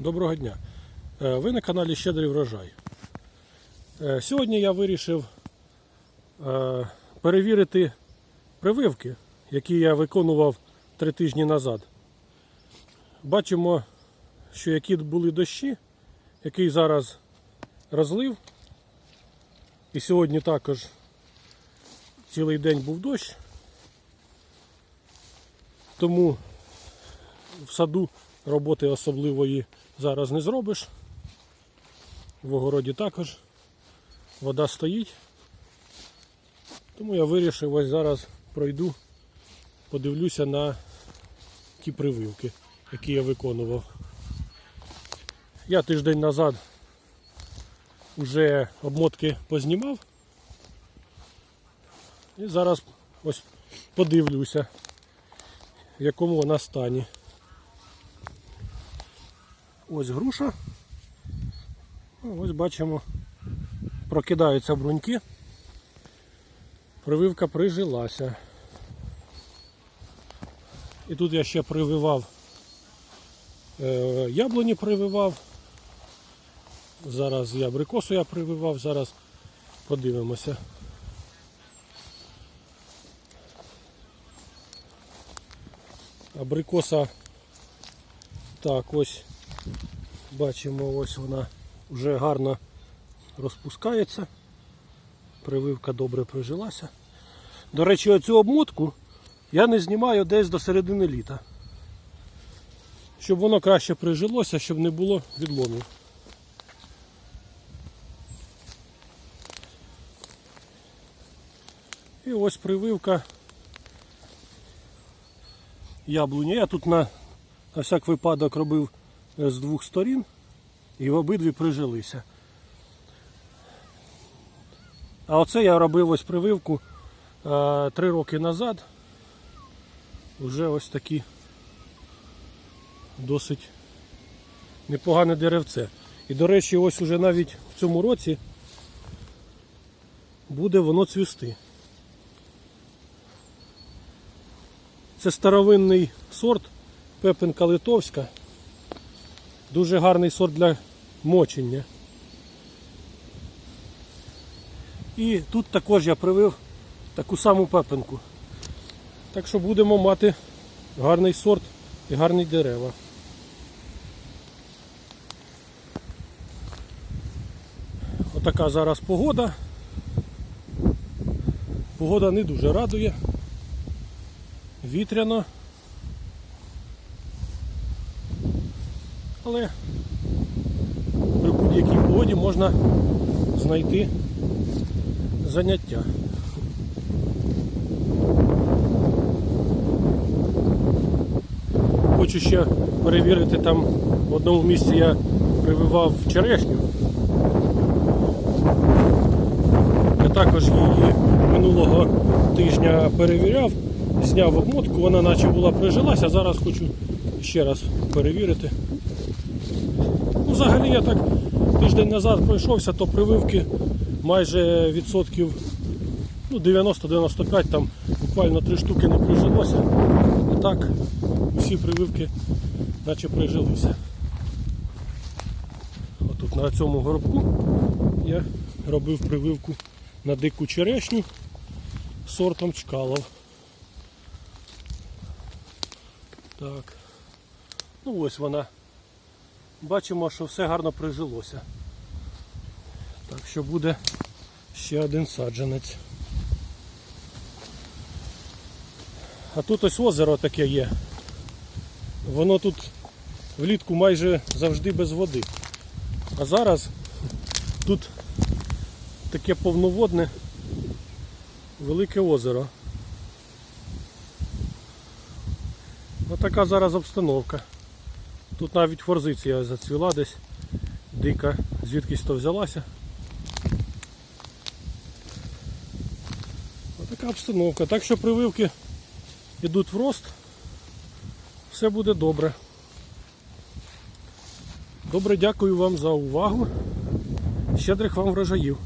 Доброго дня. Е, Ви на каналі Щедрий врожай. Е, Сьогодні я вирішив е, перевірити прививки, які я виконував три тижні назад. Бачимо, що які були дощі, який зараз розлив. І сьогодні також цілий день був дощ. Тому в саду роботи особливої зараз не зробиш. В огороді також вода стоїть. Тому я вирішив ось зараз пройду, подивлюся на ті прививки, які я виконував. Я тиждень назад вже обмотки познімав. І зараз ось подивлюся, в якому вона стані. Ось груша. Ну, Ось бачимо, прокидаються бруньки. Прививка прижилася. І тут я ще прививав е, яблуні прививав. Зараз я абрикосу я прививав, зараз подивимося. Абрикоса так, ось бачимо, ось вона вже гарно розпускається. Прививка добре прижилася. До речі, оцю обмотку я не знімаю десь до середини літа. Щоб воно краще прижилося, щоб не було відломів. І ось прививка яблуні. Я тут на, на всяк випадок робив з двох сторін і обидві прижилися. А оце я робив ось прививку три роки назад. Вже ось такі досить непогане деревце. І до речі, ось уже навіть в цьому році буде воно цвісти. Це старовинний сорт Пепинка Литовська. Дуже гарний сорт для мочення. І тут також я привив таку саму пепинку. Так що будемо мати гарний сорт і гарні дерева. Отака зараз погода. Погода не дуже радує. Вітряно. Але при будь-якій погоді можна знайти заняття. Хочу ще перевірити там в одному місці я прививав черешню. Я також її минулого тижня перевіряв, зняв обмотку, вона наче була прижилася, зараз хочу ще раз перевірити. Ну, взагалі я так тиждень назад пройшовся, то прививки майже відсотків ну, 90-95, там буквально три штуки не прижилося. А так всі прививки наче прижилися. Отут на цьому горобку я робив прививку на дику черешню сортом чкалов. Так. Ну ось вона. Бачимо, що все гарно прижилося. Так що буде ще один саджанець. А тут ось озеро таке є. Воно тут влітку майже завжди без води. А зараз тут таке повноводне велике озеро. Отака зараз обстановка. Тут навіть форзиція зацвіла десь, дика, звідкись то взялася. Отака обстановка. Так що прививки йдуть в рост, все буде добре. Добре, дякую вам за увагу. Щедрих вам врожаїв.